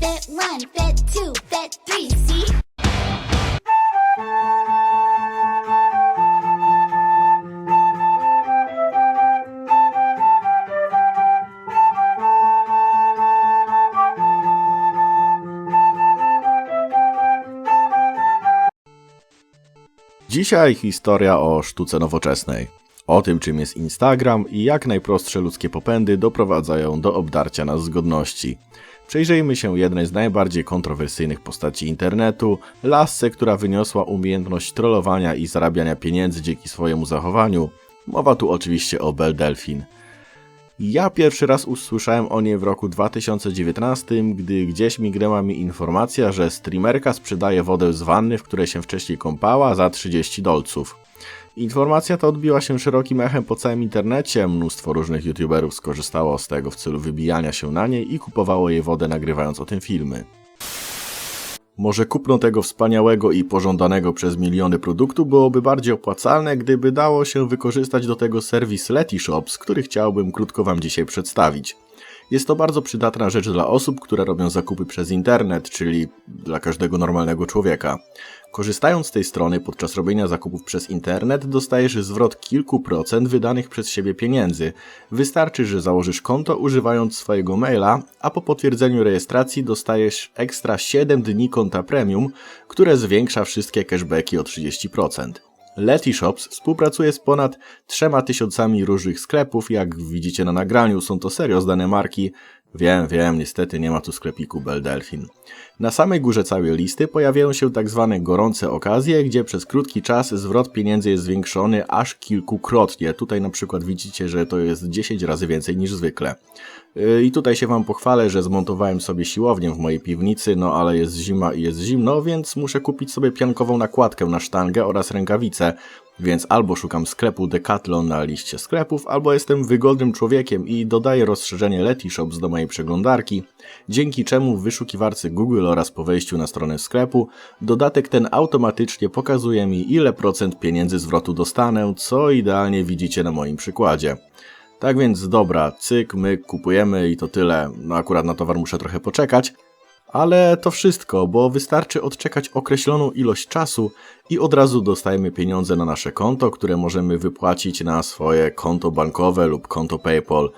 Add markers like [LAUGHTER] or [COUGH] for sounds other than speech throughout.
Fet 1, Fet 2, Fet 3, see? Dzisiaj historia o sztuce nowoczesnej. O tym, czym jest Instagram i jak najprostsze ludzkie popędy doprowadzają do obdarcia nas z godności. Przejrzyjmy się jednej z najbardziej kontrowersyjnych postaci internetu, lasce, która wyniosła umiejętność trollowania i zarabiania pieniędzy dzięki swojemu zachowaniu. Mowa tu oczywiście o Belle Delphine. Ja pierwszy raz usłyszałem o niej w roku 2019, gdy gdzieś mignęła mi informacja, że streamerka sprzedaje wodę z wanny, w której się wcześniej kąpała, za 30 dolców. Informacja ta odbiła się szerokim echem po całym internecie, mnóstwo różnych youtuberów skorzystało z tego w celu wybijania się na niej i kupowało jej wodę nagrywając o tym filmy. Może kupno tego wspaniałego i pożądanego przez miliony produktu byłoby bardziej opłacalne, gdyby dało się wykorzystać do tego serwis Letyshops, który chciałbym krótko Wam dzisiaj przedstawić. Jest to bardzo przydatna rzecz dla osób, które robią zakupy przez internet, czyli dla każdego normalnego człowieka. Korzystając z tej strony podczas robienia zakupów przez internet, dostajesz zwrot kilku procent wydanych przez siebie pieniędzy. Wystarczy, że założysz konto używając swojego maila, a po potwierdzeniu rejestracji dostajesz ekstra 7 dni konta premium, które zwiększa wszystkie cashbacki o 30%. Letyshops współpracuje z ponad 3000 różnych sklepów, jak widzicie na nagraniu, są to serio zdane marki. Wiem, wiem, niestety nie ma tu sklepiku Belle Delphine. Na samej górze całej listy pojawiają się tak zwane gorące okazje, gdzie przez krótki czas zwrot pieniędzy jest zwiększony aż kilkukrotnie. Tutaj na przykład widzicie, że to jest 10 razy więcej niż zwykle. Yy, I tutaj się wam pochwalę, że zmontowałem sobie siłownię w mojej piwnicy, no ale jest zima i jest zimno, więc muszę kupić sobie piankową nakładkę na sztangę oraz rękawice, więc albo szukam sklepu Decathlon na liście sklepów, albo jestem wygodnym człowiekiem i dodaję rozszerzenie Letyshops do mojej przeglądarki, dzięki czemu w wyszukiwarce Google oraz po wejściu na stronę sklepu dodatek ten automatycznie pokazuje mi ile procent pieniędzy zwrotu dostanę, co idealnie widzicie na moim przykładzie. Tak więc dobra, cyk, my kupujemy i to tyle. No akurat na towar muszę trochę poczekać, ale to wszystko, bo wystarczy odczekać określoną ilość czasu i od razu dostajemy pieniądze na nasze konto, które możemy wypłacić na swoje konto bankowe lub konto PayPal.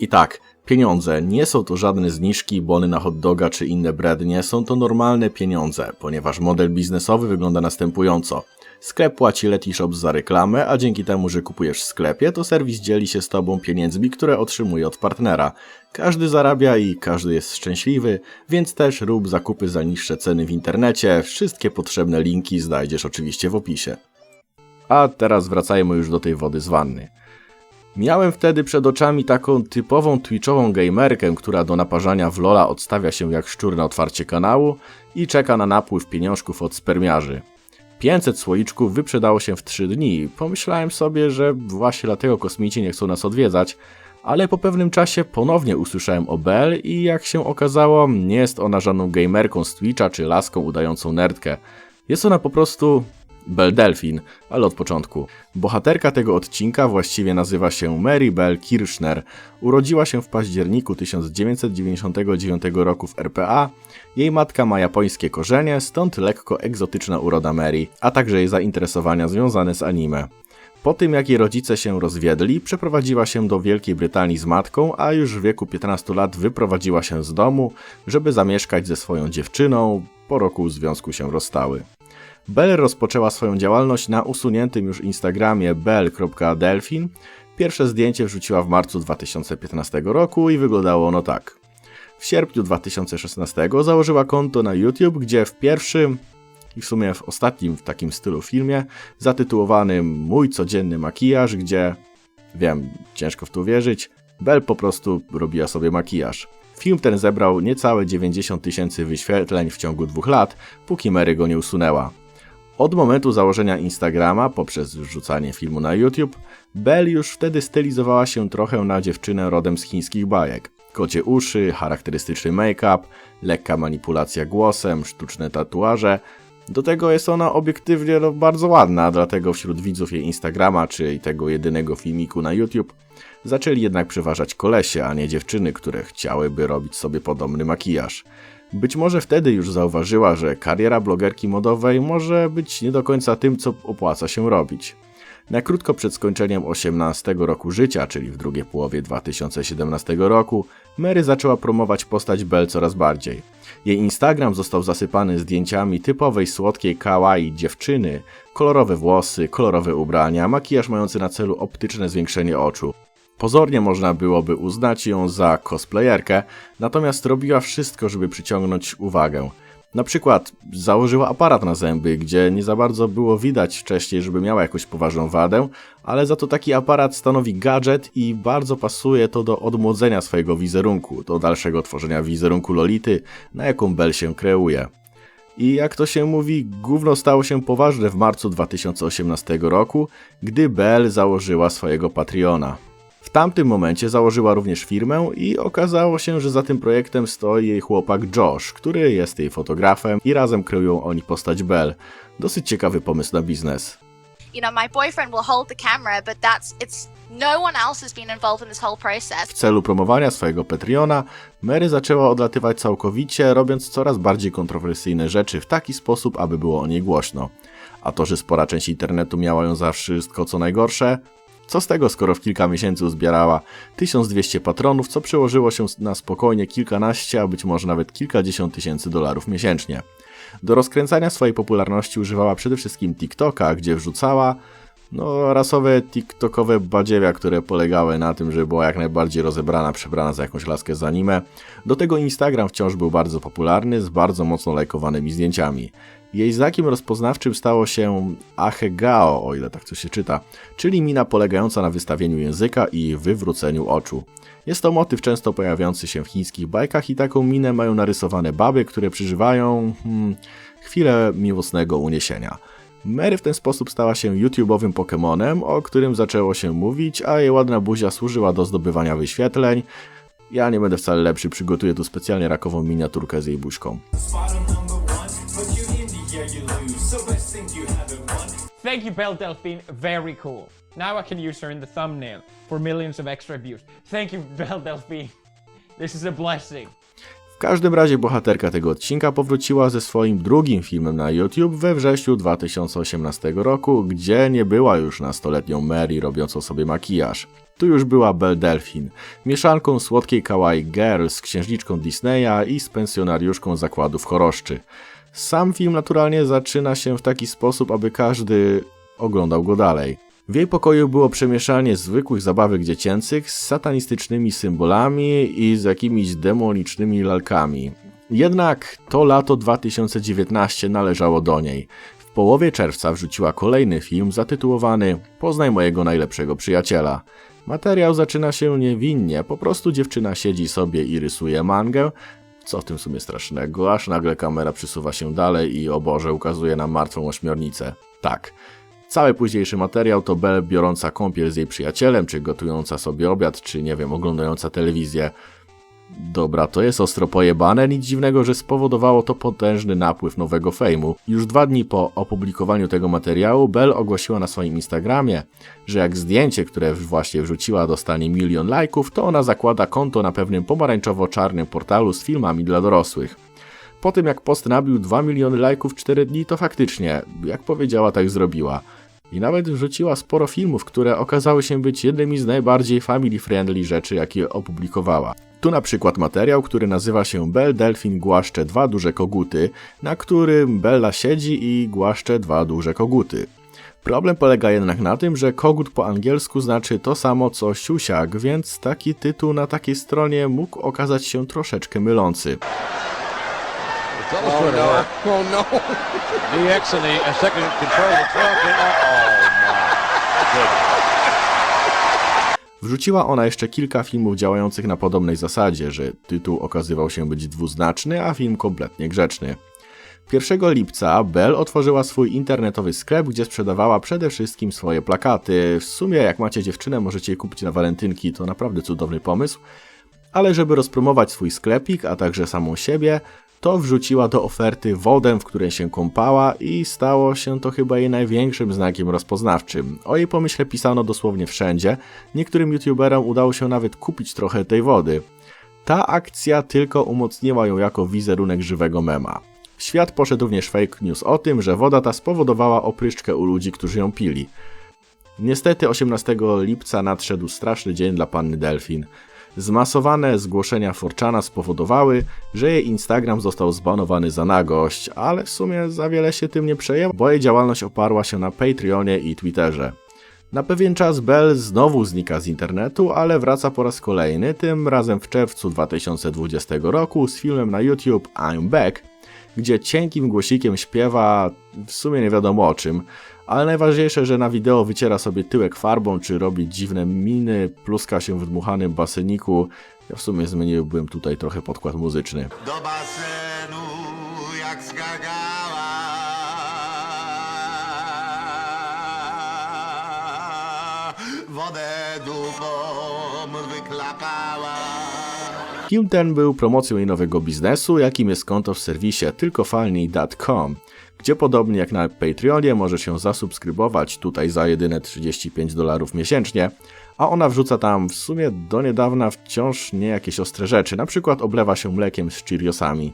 I tak, pieniądze nie są to żadne zniżki, bony na hot doga czy inne brednie, są to normalne pieniądze, ponieważ model biznesowy wygląda następująco. Sklep płaci Letyshops za reklamę, a dzięki temu, że kupujesz w sklepie, to serwis dzieli się z tobą pieniędzmi, które otrzymuje od partnera. Każdy zarabia i każdy jest szczęśliwy, więc też rób zakupy za niższe ceny w internecie. Wszystkie potrzebne linki znajdziesz oczywiście w opisie. A teraz wracajmy już do tej wody z wanny. Miałem wtedy przed oczami taką typową twitchową gamerkę, która do naparzania w Lola odstawia się jak szczur na otwarcie kanału i czeka na napływ pieniążków od spermiarzy. 500 słoiczków wyprzedało się w 3 dni. Pomyślałem sobie, że właśnie dlatego kosmici nie chcą nas odwiedzać, ale po pewnym czasie ponownie usłyszałem o Belle i jak się okazało, nie jest ona żadną gamerką z Twitcha czy laską udającą nerdkę. Jest ona po prostu Belle Delphine, ale od początku. Bohaterka tego odcinka właściwie nazywa się Mary Bell Kirschner. Urodziła się w październiku 1999 roku w RPA. Jej matka ma japońskie korzenie, stąd lekko egzotyczna uroda Mary, a także jej zainteresowania związane z anime. Po tym jak jej rodzice się rozwiedli, przeprowadziła się do Wielkiej Brytanii z matką, a już w wieku 15 lat wyprowadziła się z domu, żeby zamieszkać ze swoją dziewczyną. Po roku związku się rozstały. Bell rozpoczęła swoją działalność na usuniętym już Instagramie bell.delfin. Pierwsze zdjęcie wrzuciła w marcu 2015 roku i wyglądało ono tak. W sierpniu 2016 założyła konto na YouTube, gdzie w pierwszym i w sumie w ostatnim w takim stylu filmie zatytułowanym Mój codzienny makijaż, gdzie wiem, ciężko w to uwierzyć, Bell po prostu robiła sobie makijaż. Film ten zebrał niecałe 90 tysięcy wyświetleń w ciągu dwóch lat, póki Mary go nie usunęła. Od momentu założenia Instagrama poprzez wrzucanie filmu na YouTube, Belle już wtedy stylizowała się trochę na dziewczynę rodem z chińskich bajek. Kocie uszy, charakterystyczny make-up, lekka manipulacja głosem, sztuczne tatuaże. Do tego jest ona obiektywnie no, bardzo ładna, dlatego wśród widzów jej Instagrama czy tego jedynego filmiku na YouTube zaczęli jednak przeważać kolesie, a nie dziewczyny, które chciałyby robić sobie podobny makijaż. Być może wtedy już zauważyła, że kariera blogerki modowej może być nie do końca tym, co opłaca się robić. Na krótko przed skończeniem 18 roku życia, czyli w drugiej połowie 2017 roku, Mary zaczęła promować postać Belle coraz bardziej. Jej Instagram został zasypany zdjęciami typowej słodkiej kawaii dziewczyny, kolorowe włosy, kolorowe ubrania, makijaż mający na celu optyczne zwiększenie oczu. Pozornie można byłoby uznać ją za cosplayerkę, natomiast robiła wszystko, żeby przyciągnąć uwagę. Na przykład założyła aparat na zęby, gdzie nie za bardzo było widać wcześniej, żeby miała jakąś poważną wadę, ale za to taki aparat stanowi gadżet i bardzo pasuje to do odmłodzenia swojego wizerunku, do dalszego tworzenia wizerunku Lolity, na jaką Bell się kreuje. I jak to się mówi, gówno stało się poważne w marcu 2018 roku, gdy Bell założyła swojego Patreona. W tamtym momencie założyła również firmę i okazało się, że za tym projektem stoi jej chłopak Josh, który jest jej fotografem i razem kreują oni postać Belle. Dosyć ciekawy pomysł na biznes. no. W celu promowania swojego Patreona, Mary zaczęła odlatywać całkowicie, robiąc coraz bardziej kontrowersyjne rzeczy w taki sposób, aby było o niej głośno. A to, że spora część internetu miała ją za wszystko co najgorsze, co z tego, skoro w kilka miesięcy uzbierała 1200 patronów, co przełożyło się na spokojnie kilkanaście, a być może nawet kilkadziesiąt tysięcy dolarów miesięcznie. Do rozkręcania swojej popularności używała przede wszystkim TikToka, gdzie wrzucała no, rasowe TikTokowe badziewia, które polegały na tym, że była jak najbardziej rozebrana, przebrana za jakąś laskę z anime. Do tego Instagram wciąż był bardzo popularny, z bardzo mocno lajkowanymi zdjęciami. Jej znakiem rozpoznawczym stało się Ahegao, o ile tak to się czyta, czyli mina polegająca na wystawieniu języka i wywróceniu oczu. Jest to motyw często pojawiający się w chińskich bajkach i taką minę mają narysowane baby, które przeżywają hmm, chwilę miłosnego uniesienia. Mary w ten sposób stała się YouTube'owym Pokemonem, o którym zaczęło się mówić, a jej ładna buzia służyła do zdobywania wyświetleń. Ja nie będę wcale lepszy, przygotuję tu specjalnie rakową miniaturkę z jej buźką. Thank you, Belle Delphine. Very cool. Now I can use her in the thumbnail for millions of extra views. Thank you, [LAUGHS] Belle Delphine. This is a blessing. W każdym razie bohaterka tego odcinka powróciła ze swoim drugim filmem na YouTube we wrześniu 2018 roku, gdzie nie była już nastoletnią Mary robiącą sobie makijaż. Tu już była Belle Delphine, mieszanką słodkiej kawaii girl z księżniczką Disneya i z pensjonariuszką zakładów choroszczy. Sam film naturalnie zaczyna się w taki sposób, aby każdy oglądał go dalej. W jej pokoju było przemieszanie zwykłych zabawek dziecięcych z satanistycznymi symbolami i z jakimiś demonicznymi lalkami. Jednak to lato 2019 należało do niej. W połowie czerwca wrzuciła kolejny film zatytułowany Poznaj mojego najlepszego przyjaciela. Materiał zaczyna się niewinnie, po prostu dziewczyna siedzi sobie i rysuje mangę, co w tym sumie strasznego, aż nagle kamera przysuwa się dalej i o Boże ukazuje nam martwą ośmiornicę. Tak. Cały późniejszy materiał to Belle biorąca kąpiel z jej przyjacielem, czy gotująca sobie obiad, czy nie wiem, oglądająca telewizję. Dobra, to jest ostro pojebane, nic dziwnego, że spowodowało to potężny napływ nowego fejmu. Już dwa dni po opublikowaniu tego materiału Belle ogłosiła na swoim Instagramie, że jak zdjęcie, które właśnie wrzuciła dostanie milion lajków, to ona zakłada konto na pewnym pomarańczowo-czarnym portalu z filmami dla dorosłych. Po tym jak post nabił 2 miliony lajków w 4 dni, to faktycznie, jak powiedziała, tak zrobiła. I nawet wrzuciła sporo filmów, które okazały się być jednymi z najbardziej family-friendly rzeczy, jakie opublikowała. Tu na przykład materiał, który nazywa się Belle Delfin głaszcze dwa duże koguty, na którym Bella siedzi i głaszcze dwa duże koguty. Problem polega jednak na tym, że kogut po angielsku znaczy to samo co siusiak, więc taki tytuł na takiej stronie mógł okazać się troszeczkę mylący. Oh no! Oh no! DX in [LAUGHS] the second control the truck. And, oh my goodness. Wrzuciła ona jeszcze kilka filmów działających na podobnej zasadzie, że tytuł okazywał się być dwuznaczny, a film kompletnie grzeczny. 1 lipca Bell otworzyła swój internetowy sklep, gdzie sprzedawała przede wszystkim swoje plakaty. W sumie, jak macie dziewczynę, możecie je kupić na walentynki, to naprawdę cudowny pomysł. Ale żeby rozpromować swój sklepik, a także samą siebie, to wrzuciła do oferty wodę, w której się kąpała i stało się to chyba jej największym znakiem rozpoznawczym. O jej pomyśle pisano dosłownie wszędzie, niektórym youtuberom udało się nawet kupić trochę tej wody. Ta akcja tylko umocniła ją jako wizerunek żywego mema. Świat poszedł również fake news o tym, że woda ta spowodowała opryszczkę u ludzi, którzy ją pili. Niestety 18 lipca nadszedł straszny dzień dla panny Delfin. Zmasowane zgłoszenia Forczana spowodowały, że jej Instagram został zbanowany za nagość, ale w sumie za wiele się tym nie przejęła, bo jej działalność oparła się na Patreonie i Twitterze. Na pewien czas Bell znowu znika z internetu, ale wraca po raz kolejny, tym razem w czerwcu 2020 roku z filmem na YouTube I'm Back, gdzie cienkim głosikiem śpiewa w sumie nie wiadomo o czym, ale najważniejsze, że na wideo wyciera sobie tyłek farbą, czy robi dziwne miny, pluska się w dmuchanym baseniku. Ja w sumie zmieniłbym tutaj trochę podkład muzyczny. do basenu jak skakała. Wodę dupą wyklapała. Film ten był promocją jej nowego biznesu, jakim jest konto w serwisie tylkofalni.com, gdzie podobnie jak na Patreonie możesz się zasubskrybować tutaj za jedyne 35 dolarów miesięcznie, a ona wrzuca tam w sumie do niedawna wciąż nie jakieś ostre rzeczy, na przykład oblewa się mlekiem z Cheeriosami.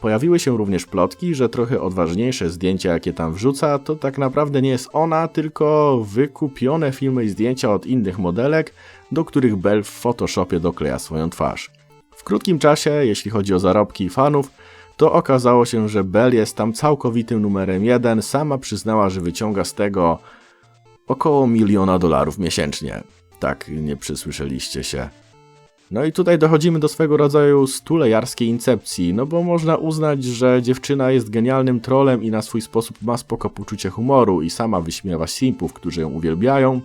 Pojawiły się również plotki, że trochę odważniejsze zdjęcia, jakie tam wrzuca, to tak naprawdę nie jest ona, tylko wykupione filmy i zdjęcia od innych modelek, do których Bell w Photoshopie dokleja swoją twarz. W krótkim czasie, jeśli chodzi o zarobki fanów, to okazało się, że Bell jest tam całkowitym numerem jeden. Sama przyznała, że wyciąga z tego około miliona dolarów miesięcznie. Tak, nie przysłyszeliście się. No i tutaj dochodzimy do swego rodzaju stulejarskiej incepcji, no bo można uznać, że dziewczyna jest genialnym trolem i na swój sposób ma spoko poczucie humoru i sama wyśmiewa simpów, którzy ją uwielbiają,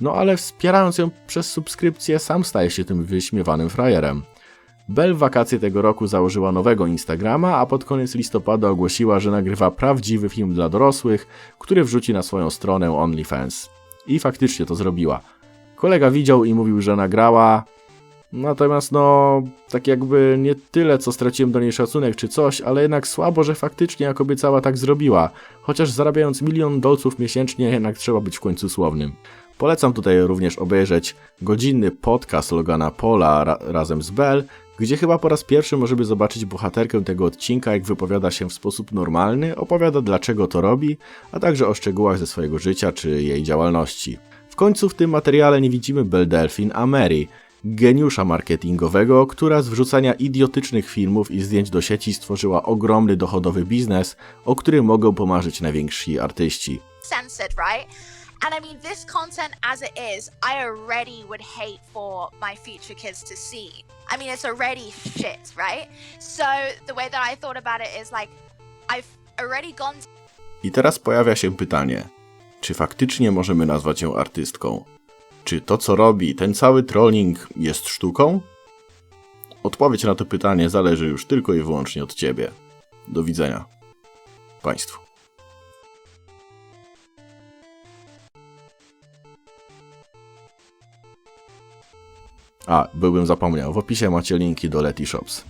no ale wspierając ją przez subskrypcję sam staje się tym wyśmiewanym frajerem. Bell w wakacje tego roku założyła nowego Instagrama, a pod koniec listopada ogłosiła, że nagrywa prawdziwy film dla dorosłych, który wrzuci na swoją stronę OnlyFans. I faktycznie to zrobiła. Kolega widział i mówił, że nagrała. Natomiast no, tak jakby nie tyle, co straciłem do niej szacunek czy coś, ale jednak słabo, że faktycznie jak obiecała tak zrobiła. Chociaż zarabiając milion dolców miesięcznie, jednak trzeba być w końcu słownym. Polecam tutaj również obejrzeć godzinny podcast Logana Pola ra razem z Bell, gdzie chyba po raz pierwszy możemy zobaczyć bohaterkę tego odcinka, jak wypowiada się w sposób normalny, opowiada dlaczego to robi, a także o szczegółach ze swojego życia czy jej działalności. W końcu w tym materiale nie widzimy Belle Delphine, a Mary, geniusza marketingowego, która z wrzucania idiotycznych filmów i zdjęć do sieci stworzyła ogromny dochodowy biznes, o którym mogą pomarzyć najwięksi artyści. censored, right? And I mean, this content as it is, I already would hate for my future kids to see. I mean, it's already shit, right? So the way that I thought about it is like, I've already gone I teraz pojawia się pytanie, czy faktycznie możemy nazwać ją artystką? Czy to, co robi, ten cały trolling jest sztuką? Odpowiedź na to pytanie zależy już tylko i wyłącznie od ciebie. Do widzenia. Państwu. A, byłbym zapomniał, w opisie macie linki do Leti Shops.